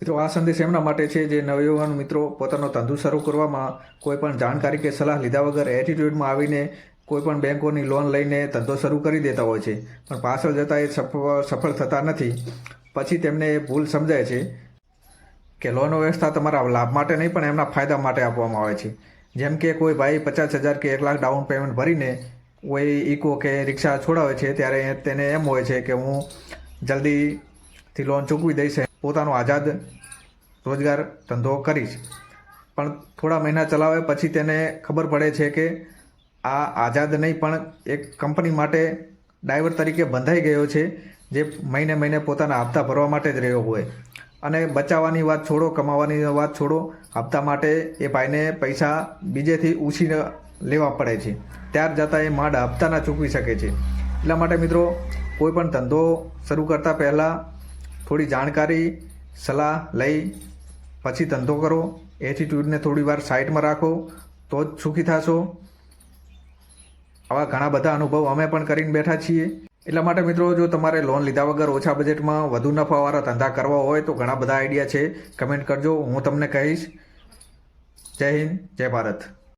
મિત્રો, આ સંદેશ એમના માટે છે જે નવયુવાન મિત્રો પોતાનો ધંધો શરૂ કરવામાં કોઈપણ જાણકારી કે સલાહ લીધા વગર એટીટ્યૂડમાં આવીને કોઈપણ બેંકોની લોન લઈને ધંધો શરૂ કરી દેતા હોય છે. પણ પાછળ જતાં એ સફળ થતા નથી. પછી તેમને એ ભૂલ સમજાય છે કે લોન વ્યવસ્થા તમારા લાભ માટે નહીં, પણ એમના ફાયદા માટે આપવામાં આવે છે. જેમ કે કોઈ ભાઈ પચાસ હજાર કે એક લાખ ડાઉન પેમેન્ટ ભરીને કોઈ ઇકો કે રિક્ષા છોડાવે છે, ત્યારે તેને એમ હોય છે કે હું જલ્દીથી લોન ચૂકવી દઈશ પોતાનો આઝાદ રોજગાર ધંધો કરીશ. પણ થોડા મહિના ચલાવે પછી તેને ખબર પડે છે કે આ આઝાદ નહીં, પણ એક કંપની માટે ડ્રાઈવર તરીકે બંધાઈ ગયો છે, જે મહિને મહિને પોતાના હપ્તા ભરવા માટે જ રહ્યો હોય. અને બચાવવાની વાત છોડો, કમાવાની વાત છોડો, હપ્તા માટે એ ભાઈને પૈસા બીજેથી ઉછી લેવા પડે છે. ત્યાર જતાં એ માંડ હપ્તા ના ચૂકવી શકે છે. એટલા માટે મિત્રો, કોઈ પણ ધંધો શરૂ કરતાં પહેલાં થોડી જાણકારી, સલાહ લઈ, પછી ધંધો કરો. એટીટ્યૂડને થોડી વાર સાઈડમાં રાખો, તો જ સુખી થશો. આવા ઘણા બધા અનુભવ અમે પણ કરીને બેઠા છીએ. એટલા માટે મિત્રો, જો તમારે લોન લીધા વગર ઓછા બજેટમાં વધુ નફાવાળા ધંધા કરવા હોય, તો ઘણા બધા આઈડિયા છે. કમેન્ટ કરજો, હું તમને કહીશ. જય હિન્દ, જય ભારત.